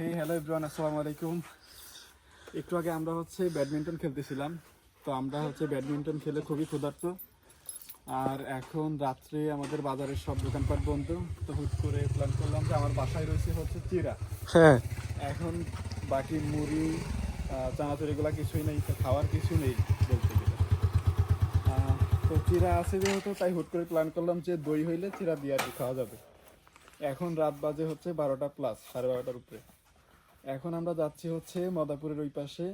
হে hello everyone আসসালামু আলাইকুম। একটু আগে আমরা হচ্ছে ব্যাডমিন্টন খেলতেছিলাম তো আমরা হচ্ছে ব্যাডমিন্টন খেলে খুবই ক্ষুধার্ত। আর এখন রাত্রে আমাদের বাজারের সব দোকানপাট বন্ধ তো হুট করে প্ল্যান করলাম যে আমার বাসায় রয়েছে হচ্ছে চিরা হ্যাঁ। এখন বাকি মুড়ি চানাচুর এগুলো কিছুই নেই তো খাওয়ার কিছু নেই বলতে গেলে। তো চিরা আছে যেহেতু তাই হুট করে প্ল্যান করলাম যে দই হইলে চিরা দিয়ে আর খাওয়া যাবে। এখন রাত বাজে হচ্ছে বারোটা প্লাস সাড়ে বারোটার উপরে। এখন আমরা যাচ্ছি হচ্ছে মদাপুরের ওই পাশে।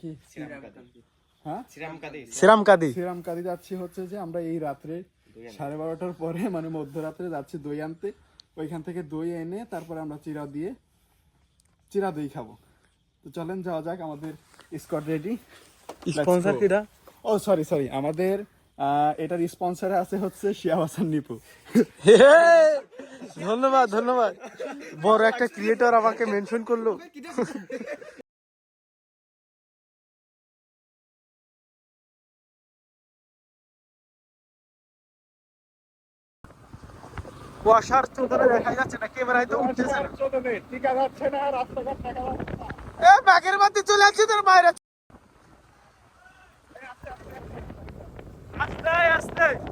কি? হ্যাঁ? যাচ্ছি হচ্ছে যে আমরা এই রাত্রে সাড়ে বারোটার পরে মানে মধ্যরাত্রে যাচ্ছি দই আনতে। ওইখান থেকে দই এনে তারপরে আমরা চিরা দিয়ে চিরা দই খাব। তো চলেন যাওয়া যাক আমাদের স্কট রেডি। স্পন্সর কিরা ও সরি সরি আমাদের এটার স্পন্সরে আছে হচ্ছে শিয়া হাসান নিপু। ধন্যবাদ ধন্যবাদ। বড় একটা ক্রিয়েটর আমাকে মেনশন করল। কুয়াশার চোখে দেখা যাচ্ছে না ক্যামেরায় তো উঠতেছে না। টিকা যাচ্ছে না রাস্তাঘাট দেখা যাচ্ছে না। এ বাঘের বাতি চলে আসছে তোর বাইরে। আস্তে আস্তে কুয়াশা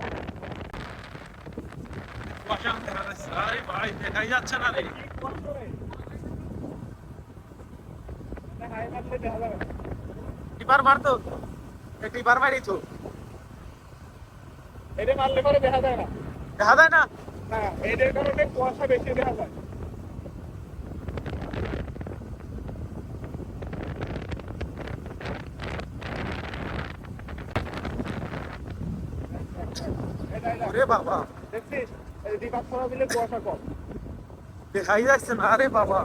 দেখা যাচ্ছে আরে ভাই দেখাই যাচ্ছে না রে টিপার মার টিপার মারি তো। এটা মারলে পরে দেখা যায় না। দেখা যায় না? না এদের কারণে কুয়াশা বেশি দেখা যায়। ওরে বাবা। দেখছিস? দিবাক ছড়া দিলে কুয়াশা কম দেখাই যাচ্ছে না রে বাবা।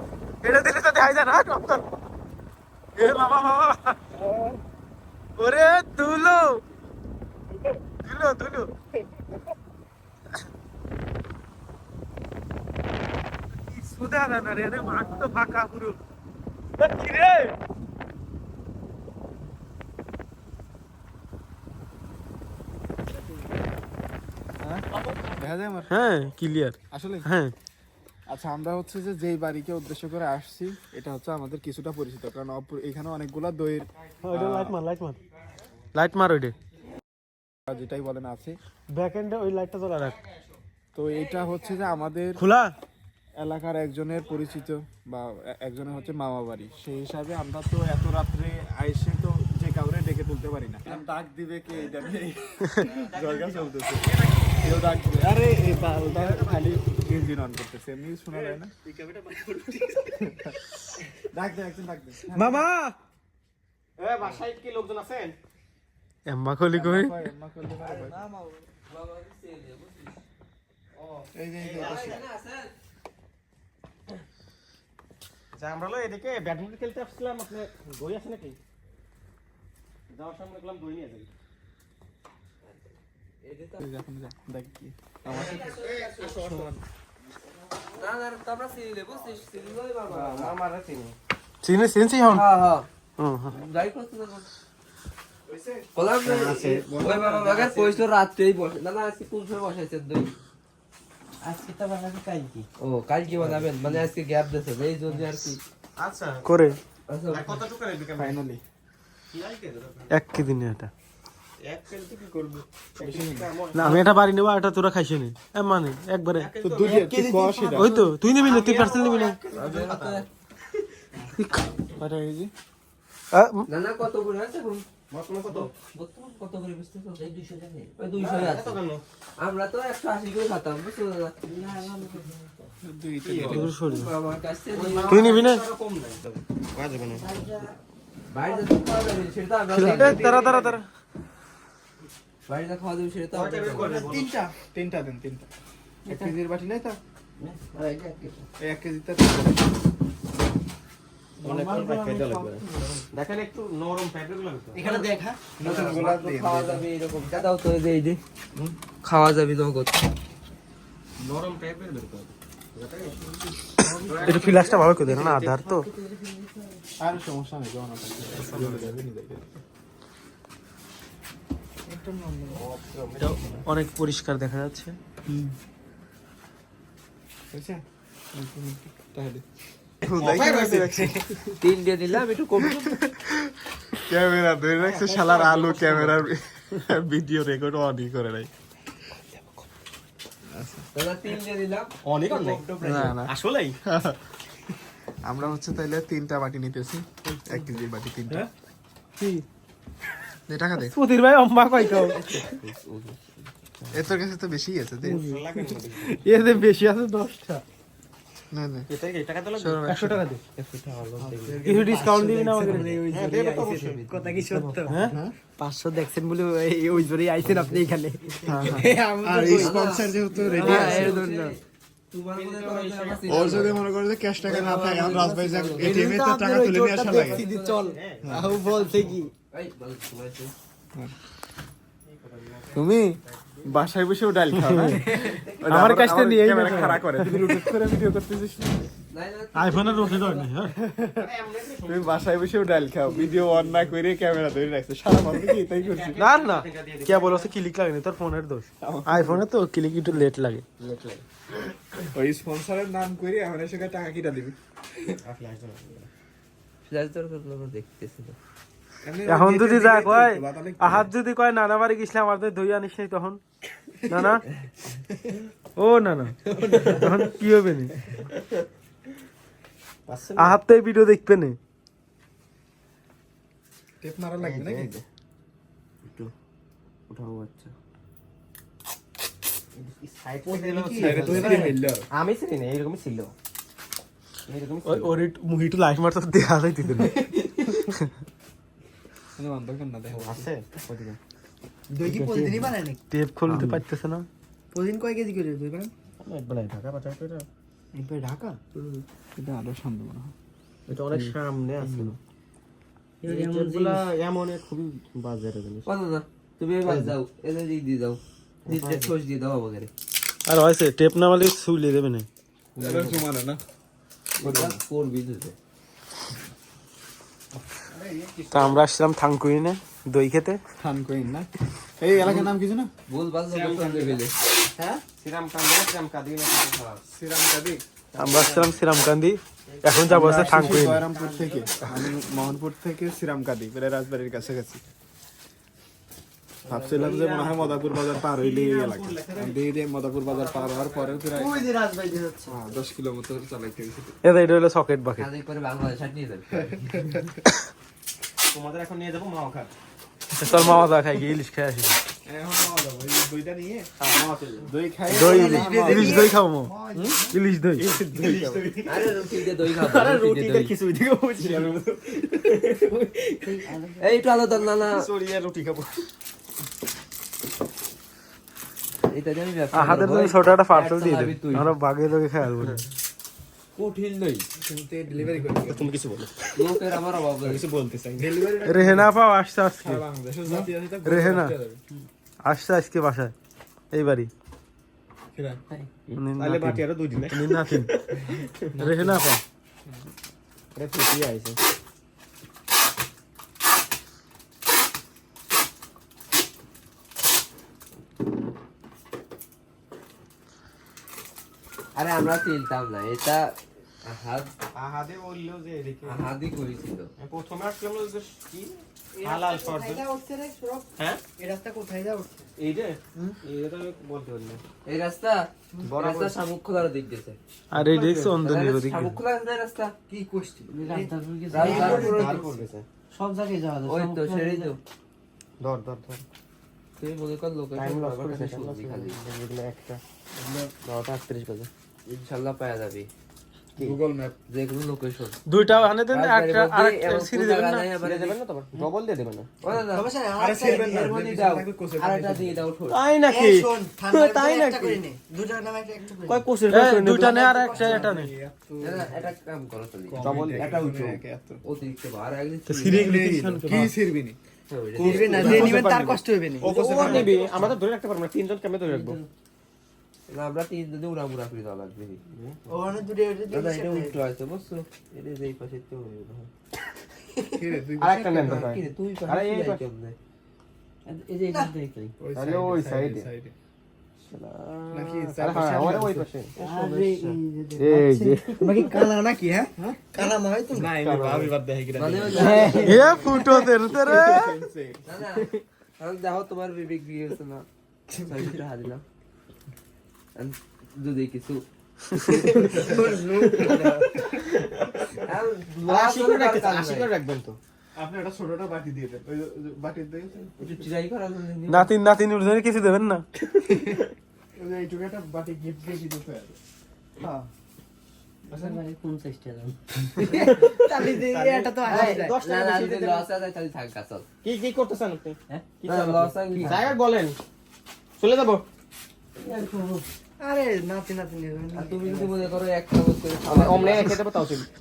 এটা দিলে তো দেখাই যায় না ডক্টর এ বাবা বাবা। ওরে তুলো তুলো তুলো সুদা না রে মাঠ তো ফাঁকা পুরো। কি রে? দেখা যায় আমার? হ্যাঁ ক্লিয়ার আসলে? হ্যাঁ। আচ্ছা আমরা হচ্ছে যে যেই বাড়িকে উদ্দেশ্য করে আসছি এটা হচ্ছে আমাদের কিছুটা পরিচিত কারণ অপ- এখানে অনেকগুলা দইয়ের লাইট মার লাইট মার। লাইট মার ওইটা যেটাই বলেন আছে। ব্যাক এন্ডে ওই লাইটটা জ্বলা রাখ। তো এটা হচ্ছে যে আমাদের খোলা? এলাকার একজনের পরিচিত বা একজনের হচ্ছে মামা বাড়ি। সেই হিসাবে আমরা তো এত রাত্রে আইসে তো যে কাউরে ডেকে তুলতে পারি না। ডাক দিবে কে এটা নিয়ে চলতেছে। আরে খালি ইঞ্জিন অন করতেছে এমনি শোনা যায় না? ডাক দে একজন ডাক দে। মামা! বাসায় কি লোকজন আছেন? এম্মা কই? আমরা হলো এদিকে ব্যাডমিন্টন খেলতে আসছিলাম আপনি দই আছে নাকি? যাওয়ার সময় দেখলাম দই নিয়ে যাই এই যে, এখন যা, দেখ কি। আমার না না তোমরা সিরিলে বুঝছিস সিরিলে বাবা আমার চিনি চিনি চিনছি হন হ্যাঁ হ্যাঁ। হুম হুম। যাই করতে থাকো বললাম যে ওই বাবা মাকে কইছো রাত্রেই বসে না না আজকে কোন সময় বসাইছে দুই আজকে তো বানাবি কালকে। ও কাল বানাবেন? মানে আজকে গ্যাপ দিয়েছে এই জন্য আর কি। আচ্ছা। করে। আচ্ছা। কত টাকা নেবি কেমন? ফাইনালি এক দিনে এটা। না আমি এটা বাড়ি নেব এটা তোরা খাইছে নি। মানে একবারে। ওই তো তুই নিবি না তুই পার্সেল নিবি না। কয়টা কেজি আ, না না কত করে আছে এখন? বর্তমান কত? বর্তমান কত করে বুঝতেছো এই 200 টাকা। ওই 200 আছে। এত কেন আমরা তো 180 করে খাতাম বুঝছ দাদা? তোর শরীর। আমার কাছে তুই নিবি না? কম নাই। বাজবে না। বাইরে যা খাওয়া যাবে সেটা আমরা এ, তারা তারা তারা যা খাওয়া যাবে সেটা? তিনটা। তিনটা দেন তিনটা। এক কেজির বাটি নাই তো? হ্যাঁ এক কেজিতে অনেক দেখেন একটু নরম প্যাকেট লাগবে এখানে দেখা নতুন গোলাপ খাওয়া যাবে এরকম। দাদাও তো এই যে খাওয়া যাবে নগদ নরম প্যাকেট বের করো। এটা ফিলাসটা ভালো করে দেন না? আধার তো? আর সমস্যা নেই এটা অনেক পরিষ্কার দেখা যাচ্ছে। তিনটে দিলাম একটু কম ক্যামেরা ধরে রাখছে শালার আলু ক্যামেরার ভিডিও রেকর্ড অনই করে নাই। আসলেই। আমরা হচ্ছে তাইলে তিনটা বাটি নিতেছি। এক কেজি বাটি তিনটা। দে টাকা দে। সুধীর ভাই কাও এর তোর কাছে তো বেশি আছে দে। এতে বেশি আছে দশটা। না না। এটা কি টাকা দে। কিছু ডিসকাউন্ট দিবি না আমাকে হ্যাঁ দেবে তো অবশ্যই। কথা কি সত্য? পাঁচশো দেখছেন বলে এই- ওই জোরেই আইছেন আপনি এখানে। আর স্পন্সর যেহেতু রেডি হ্যাঁ, আছে। এর জন্য। মনে করো যে আমার ওর যদি মনে করে যে ক্যাশ টাকা না থাকে এখন রাজভাই এটিএম এ তো টাকা তুলে নিয়ে আসা লাগে। চল। আহ, বলছে কি? তো- তুমি বাসায় বসেও ডাল খাও না? আমার কাছ নিয়েই ক্যামেরা না। খাড়া করে। তুমি করে ভিডিও করতেছিস না? না, আইফোনের নেই হ্যাঁ। তুমি বাসায় বসেও ডাল খাও ভিডিও অন না করে ক্যামেরা ধরে রাখছো। সারা মানুষ কি এটাই করছি? না না। কে বলো ক্লিক লাগেনি? তোর ফোনের দোষ। আইফোনে তো ক্লিক একটু লেট লাগে। ওই স্পন্সরের নাম করে আমার এসে টাকা কিটা দিবি? ফ্ল্যাশ দরকার হলো, দেখতেছি। না। এখন যদি যা কয় আহাত যদি কয় নানা বাড়ি গেছিলে আমার তো দই আনিস নাই তখন। না না ও না না তখন কি হবে নি? আহাত তো এই ভিডিও দেখবে না? টেপ মারা লাগবে নাকি? একটু উঠাও বাচ্চা। আমি চিনি না এরকমই ছিল। ওর মুহি একটু লাইফ মারতে দেখা যায় দিতে না। আছে? দই কি প্রতিদিনই বানায় নাকি? টেপ খুলতে পারতেছে না। প্রতিদিন কয় কেজি করে দই বানান এক ঢাকা বাজার করে। একবার ঢাকা? এটা আরও শান্ত মনে হয়। এটা অনেক সামনে আছে। এমন এগুলা খুবই জিনিস। তুমি যাও এনে দিয়ে দিয়ে দাও দিয়ে ঠোস দিয়ে দাও আমাদের আর হয়েছে টেপ না মারলে শুলে দেবে না। না। করবি তা আমরা আসছিলাম থাংকুইনে দই খেতে। খান কইন না? এই এলাকার নাম কিছু না লোক সঙ্গে পেলে শ্রীরাম কান্দে শ্রীরাম কাদি শ্রীরাম কাদি আমরা আসছিলাম শ্রীরামকান্দি এখন যাব হচ্ছে থাংকুইন জয়রামপুর থেকে। আমি মোহনপুর থেকে শ্রীরামকাদি প্রায় রাজবাড়ির কাছাকাছি ভাবছিলাম যে মনে হয় মদাপুর বাজার পার হইলে এই এলাকা। দিয়ে দিয়ে মদাপুর বাজার পার হওয়ার পরে প্রায় হ্যাঁ, দশ কিলোমিটার চালাইতে এটা এটা হলো সকেট বাকি তোমাদের এখন নিয়ে যাব মাওখার চল মামা দা খাই ইলিশ খাই আসি। দই খাই না। না রুটি খাব। এটা আমি ব্যবসা তুমি ছোট একটা পার্সেল দিয়ে দেবে তুই। আমরা বাগে লোকে খাই আসব। না। কঠিন নই ডেলিভারি করে তুমি কিছু বলো লোকের আমার অভাব নেই কিছু বলতে চাই ডেলিভারি রেহেনা পাও আসছে আজকে বাংলাদেশের জাতি আছে তা রেহেনা আসছে আজকে বাসায় এই বাড়ি কিরা? উনি তাহলে নাতিন। বাকি আরও দুই দিনে উনি নাতিন রেহেনা পাও আরে ফুটি আইছে আরে আমরা চিনতাম না এটা হাত আহাদে বলল যে এদিকে। হাতই করেছিল। প্রথমে আসলাম যে কি? হালাল শর্ত উঠছে রে সরব হ্যাঁ? এই রাস্তা কোথায় যা উঠছে? এই যে? এইটা আমি বলতে পারি এই রাস্তা? রাস্তা শামুক খোলার দিক দিয়েছে। আর এই দেখছ অন্ধনীর ওদিকে শামুক খোলা রাস্তা? কি কোষ্টি রাস্তা ঢুকে রাস্তার উপরে ধার পড়বেছে সব জায়গায় যাওয়া যায় ওই তো সেটাই তো। ধর ধর ধর। তুই কর লোকের টাইম লস ব্যবহার করে করে সবজি খালি। একটা। নটা আটত্রিশ বাজে। ইনশাল্লাহ পাওয়া যাবে। গুগল ম্যাপ যে কোনো লোকেশন দুইটা আনে দেন একটা আরেকটা সিরিজ দেবেন না? দেবেন না তোমার? ডবল দিয়ে দেবেন না? অবশ্যই আর আরে একটা ছেড়বেন না, এর দাও। থাকবে আর একটা দিয়ে দাও তাই শোন তাই নাকি? করে নে। একটা একটা করে কয় কোষের এই, দুইটা নে আর একটা এটা নে। একটা কাম করো চলি ডবল একটা উঠো অতিরিক্ত একদিন সিরিজ কি ছিড়বি নি করবে না যে নিবেন তার কষ্ট হবে না। ও নিবি। আমরা ধরে রাখতে পারব না তিনজন কেমনে ধরে রাখব। আমরা তিন দিনে উড়া মুড়া করে দেওয়া লাগবে। ওখানে দুটো দাদা এটা উল্টো আছে বুঝছ? এটা যে পাশে তো কি রে, আরেকটা নেন তো ভাই কি রে, তুই আরে এই এই পাশে। এই যে এখান থেকে ওই তাহলে side এ, ওই side এ, side এ। side এ। নাকি আরে ওই পাশে। আরে এই যে দেখ। তোমরা বিবেক গেছে না ছয় ফুটে হাত দিলাম এখন যদি কিছু। নাতিন নাতিন কিছু দেবেন না। এইটুকু একটা বাটি গিফট দিয়ে দিতে হবে। হ্যাঁ। কি কি করতেছেন আপনি? বলেন। চলে যাব।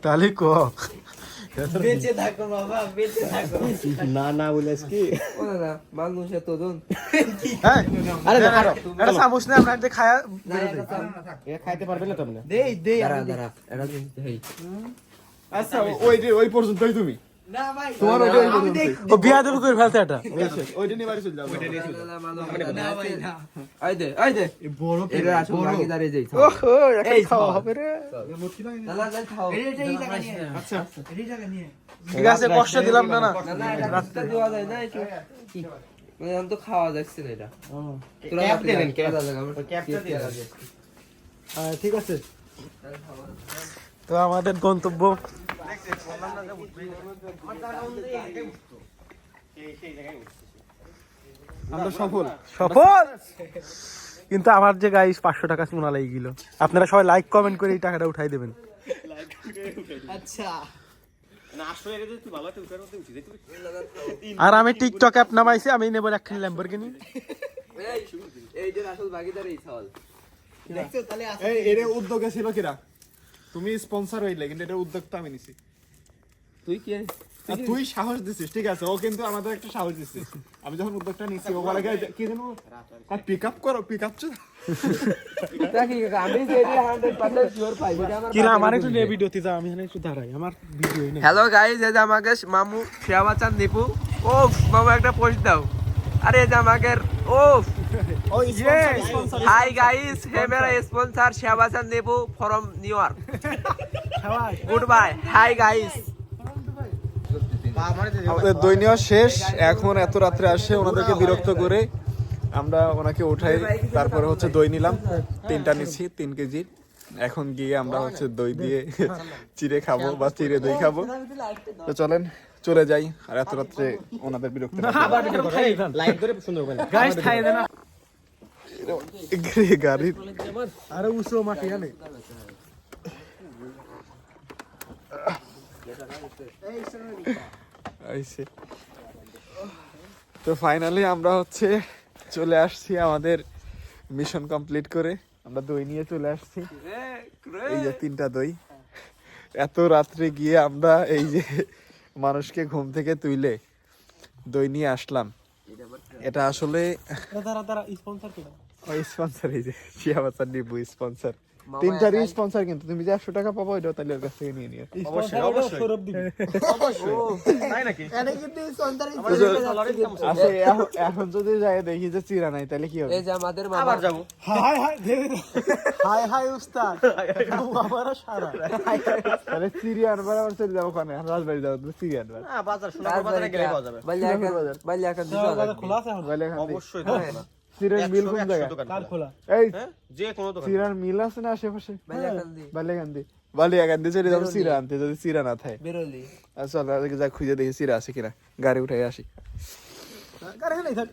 তাহলে ক? বেঁচে থাকো বাবা বেঁচে থাকো। না না কি ও না না মানুষের তো আরে এটা চামচ না আমরা যে খায়া এটা খাইতে পারবে না তো দেই দেই দাঁড়া দাঁড়া এটা আচ্ছা ওই যে ওই পর্যন্তই তুমি। তোমার ওইটা ওই আমি পর্যন্তই। দেই ও বিয়া দেবো করে ফেলতে এটা। ওইটা নিয়ে বাড়ি চলে যাও না ভাই না। আই দে আই দে। বড় এটা আসল ভাগিদারে যাই ও এই খাওয়া হবে রে। না না না খাও। এটা এই টাকা নিয়ে। আচ্ছা। এই টাকা নিয়ে। ঠিক আছে কষ্ট দিলাম না না। না না এটা রাস্তা দেওয়া যায় না একটু মানে তো খাওয়া যাচ্ছে না এটা। তোরা ক্যাপ দেবেন, ক্যাপ। দাদা ক্যাপটা দিয়ে দাও। ঠিক আছে। তো আমাদের গন্তব্য আমরা সফল। সফল? কিন্তু আমার যে গাইস পাঁচশো টাকা সোনা লেগে গেল আপনারা সবাই লাইক কমেন্ট করে এই টাকাটা উঠাই দেবেন। আচ্ছা। আর আমি টিকটক অ্যাপ নামাইছি আমি নেব একখানি ল্যাম্বরগিনি এই এই যে আসল ভাগিদারে এই সওয়াল দেখছ তাহলে আছে এই এর উদ্যোগে ছিল কিরা? তুমি স্পন্সর হইলে কিন্তু এটা উদ্যোগ তো আমি নিছি। তুই কি? তুই সাহস দিছিস ঠিক আছে? ও কিন্তু আমাদের একটা সাহস দিচ্ছে আমি যখন উদ্যোগটা নিচ্ছি ও বলে কি জানো? পিক আপ করো পিক আপ দেখি আমি যে এটা 100% শিওর পাই এটা আমার কিনা আমার একটু নে ভিডিওতে যা আমি এখানে একটু দাঁড়াই আমার ভিডিও নেই। হ্যালো গাইস এই যে আমাকে মামু শেয়াবাচান দীপু ওফ মামু একটা পোস্ট দাও। আরে এই যে আমাকে hi guys hey Mera sponsor Dipu from New York goodbye hi guys আমাদের দৈনীয় শেষ এখন এত রাত্রে আসে ওনাদেরকে বিরক্ত করে। আমরা ওনাকে উঠাই তারপরে হচ্ছে দই নিলাম। তিনটা নিচ্ছি তিন কেজি। এখন গিয়ে আমরা হচ্ছে দই দিয়ে চিড়ে খাব বা চিড়ে দই খাব। তো চলেন চলে যাই। আর এত রাত্রে ওনাদের বিরক্ত গাড়ির আরে উসো মাটি আনে তো ফাইনালি আমরা হচ্ছে চলে আসছি আমাদের মিশন কমপ্লিট করে। আমরা দই নিয়ে চলে আসছি। এই যে তিনটা দই। এত রাত্রে গিয়ে আমরা এই যে মানুষকে ঘুম থেকে তুইলে দই নিয়ে আসলাম। এটা আসলে স্পন্সর এই যে শিয়াবাচার নিবু স্পন্সর তিনটারই স্পন্সর কিন্তু তুমি যে একশো টাকা পাবো ওইটাও তাহলে ওর কাছ থেকে নিয়ে নিও। অবশ্যই অবশ্যই। আচ্ছা এখন- এখন যদি যাই দেখি যে চিরা নাই তাহলে কি হবে? এই যে আমাদের মামা। আবার যাব। High high. হাই হাই উস্তাদ। আমারও সারা। তাহলে চিড়ি আনবার আবার চলে যাব ওখানে রাজবাড়ি যাব তো চিড়ি আনবার। বাজার সোনার বাজারে গেলে পাওয়া যাবে। বাজার খোলা আছে অবশ্যই চিড়ের মিল কোন জায়গায়? দোকান কার খোলা। এই হ্যাঁ? যে কোনো দোকান চিরার মিল আছে না আশেপাশে? বালিয়াকান্দি। বালিয়াকান্দি। চলে যাব চিরা আনতে যদি চিরা না থাকে। বেরোলি। আর চল যা খুঁজে দেখি চিরা আছে কিনা। গাড়ি উঠে আসি। গাড়ি নেই থাক।